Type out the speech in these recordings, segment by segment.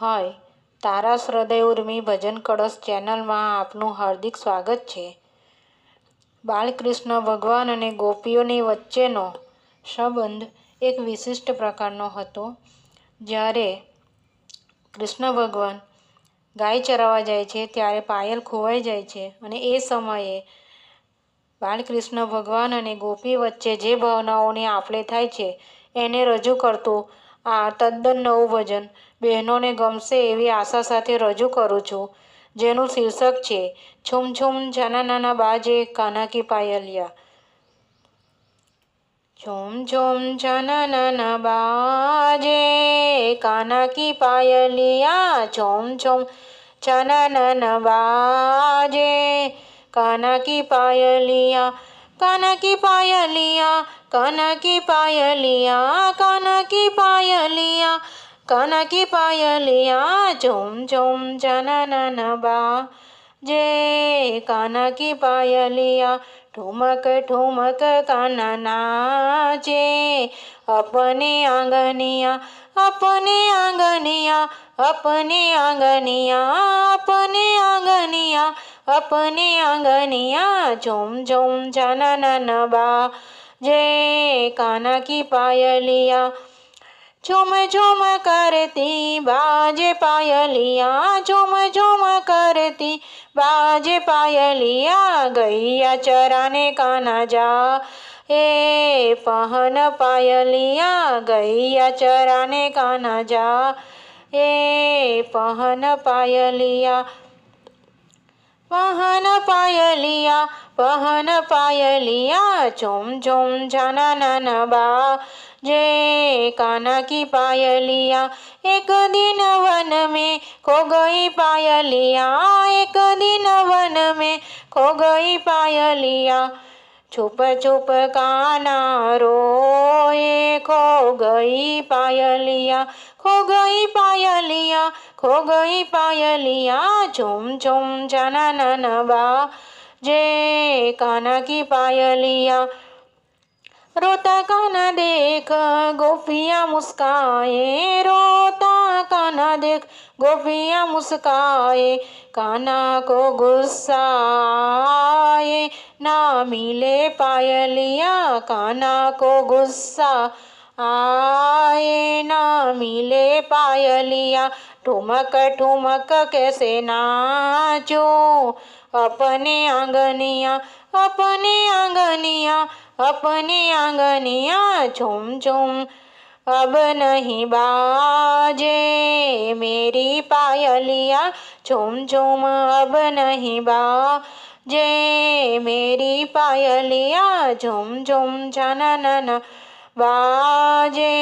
હાય, તારા હૃદય ઉર્મી ભજન કળશ ચેનલમાં આપનું હાર્દિક સ્વાગત છે. બાલકૃષ્ણ ભગવાન અને ગોપીઓની વચ્ચેનો સંબંધ એક વિશિષ્ટ પ્રકારનો હતો. જ્યારે કૃષ્ણ ભગવાન ગાય ચરાવવા જાય છે, ત્યારે પાયલ ખોવાઈ જાય છે અને એ સમયે બાલકૃષ્ણ ભગવાન અને ગોપી વચ્ચે જે ભાવનાઓની આપલે થાય છે, એને રજૂ કરતું આ તદ્દન નવું ભજન. બહેનોને ગમશે એવી આશા સાથે રજૂ કરું છું. જેનું શીર્ષક છે, છુમ જાના નાના બાજે કાના પાયલિયા. છુમ છુમ છના નાના બાજે કાના કી પાયલિયા. છુમ છુમ જાના નાના બાજે કાના પાયલિયા. कान की पायलिया कान की पायलिया कान की पायलिया कान की पायलिया, झोम झुम जनन बा जय काना की पायलिया, ठुमक ठुमक काना नाचे। अपने आंगनिया अपने आंगनिया अपने आंगनिया अपने आंगनिया अपने आंगनिया। झोम झोम झना नबा जय काना की पायलिया झुम झुम करती, बाजे पायलिया झुम झुम करती, बाजे पायलिया, गैया चराने का काना जा। ए, पहन पायलिया, गैया चराने काना जा। ए, पहन पायलिया पहन पायलिया पहन पायलिया झुम झुम जाना नाना बा जे काना की पायलिया, एक दिन वन में खो गई पायलिया, एक दिन वन में खो गई पायलिया। छुप छुप काना रोए, खो गई पायलिया, खो गई पायलिया, खो गई पायलिया, झुम झुम जाना ननबा जे काना की पायलिया। रोता काना देख, गोपियाँ मुस्काए, रोता काना देख, गोपियाँ मुस्काए, काना को गुस्सा ना मिले पायलिया काना को गुस्सा आए ना मिले पायलिया। ठुमक ठुमक कैसे नाचो? अपने आंगनिया अपने आंगनिया अपने आंगनिया झुम झुम। अब नहीं बाजे मेरी पायलिया। झुम झुम, अब नहीं बाजे मेरी पायलिया, झुम झुम जाना नाना बाजे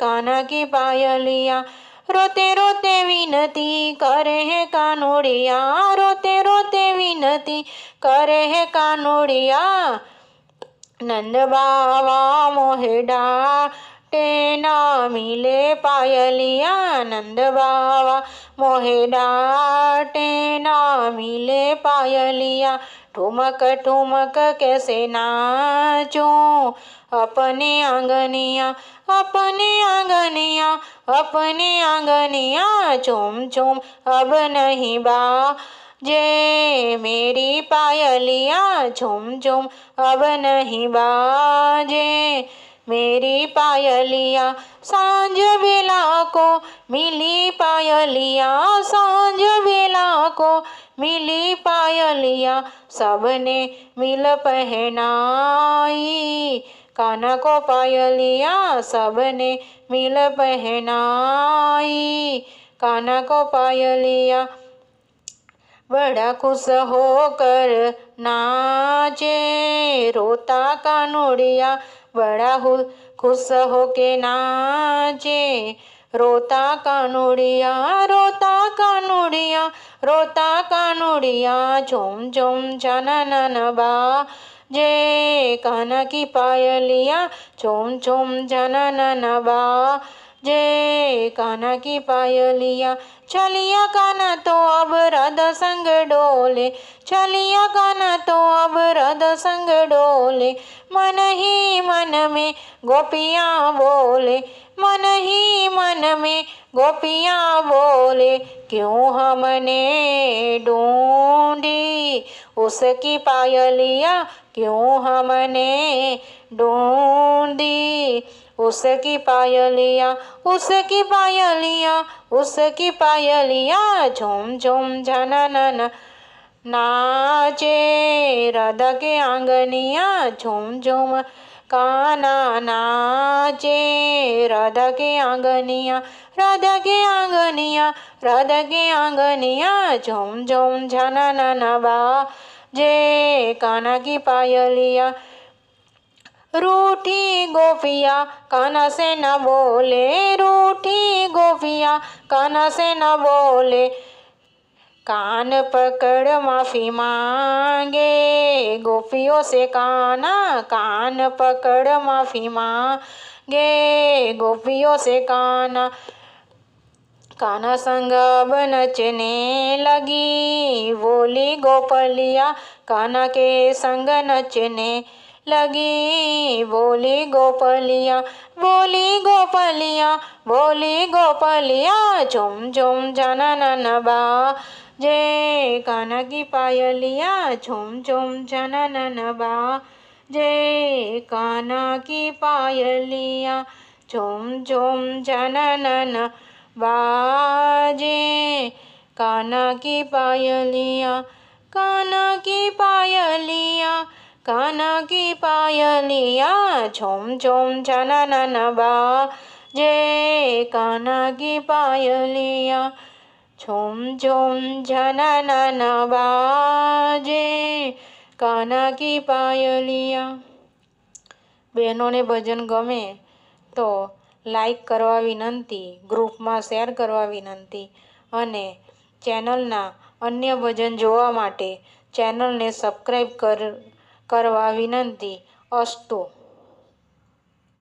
काना की पायलिया। रोते रोते विनती करे है कानोड़िया। रोते रोते विनती करे है कानोड़िया। नंद बाबा मोहेडा टेना मिले पायलिया नंद बाबा मोहेडा टेना मिले पायलिया। ठुमक ठुमक कैसे नाचो? अपने आंगनिया अपने आंगनिया अपने आंगनिया झुम झुम अब नहीं बा जे मेरी पायलिया झुम झुम अब नहीं बाजे मेरी पायलिया, साँझ बेला को मिली पायलिया, साँझ बेला को मिली पायलिया, सबने मिल पहनाई। काना को पायलिया, सबने मिल पहनाई। काना को पायलिया, बड़ा खुश होकर नाचे। रोता कानोड़िया बड़ा हो खुश हो के नाचे। रोता कानूड़िया रोता कानूड़िया रोता कानूड़िया, झोम झोम जाना बा जे काना की पायलिया, झोम, झुम जाना ननबा जे काना की पायलिया चलिया काना तो अब रद संग डोले चलिया काना तो अब रद संग डोले, मन ही मन में गोपियाँ बोले। मन ही मन में गोपियाँ बोले, क्यों हमने ढूंढी उसकी पायलिया? क्यों हमने ढूंढी उसकी पायलिया? उसकी पायलिया उसकी पायलिया? झुम झुम झनन नाचे राधा के आंगनिया, झुम झुम काना नाचे राधा के आंगनिया राधा के आंगनिया राधा के आंगनिया, झुम झुम झनन बा, जे काना की पायलिया, रूठी गोफिया, काना से न बोले, रूठी गोफिया, काना से न बोले कान पकड़ माफ़ी मांगे, गोपियों से काना कान पकड़ माफ़ी मांगे, गोपियों से काना काना संग अब नचने लगी, बोली गोपलिया काना के संग नचने लगी, बोली गोपलिया बोली गोपलिया बोली गोपलिया, झुम झुम जनन बा जे काना की पायलिया झुम झुम जनन बा जे काना की पायलिया झुम झुम जनन बाजे काना की पायलिया काना की पायलिया काना की पायलिया झुम झुम ઝુમ ઝુમ ઝનન બાજે કાનાકી પાયલિયા બહેનોને ભજન ગમે તો લાઈક કરવા વિનંતી, ગ્રુપમાં શેર કરવા વિનંતી અને ચેનલના અન્ય ભજન જોવા માટે ચેનલને સબસ્ક્રાઈબ કર, કરવા વિનંતી અસ્તુ.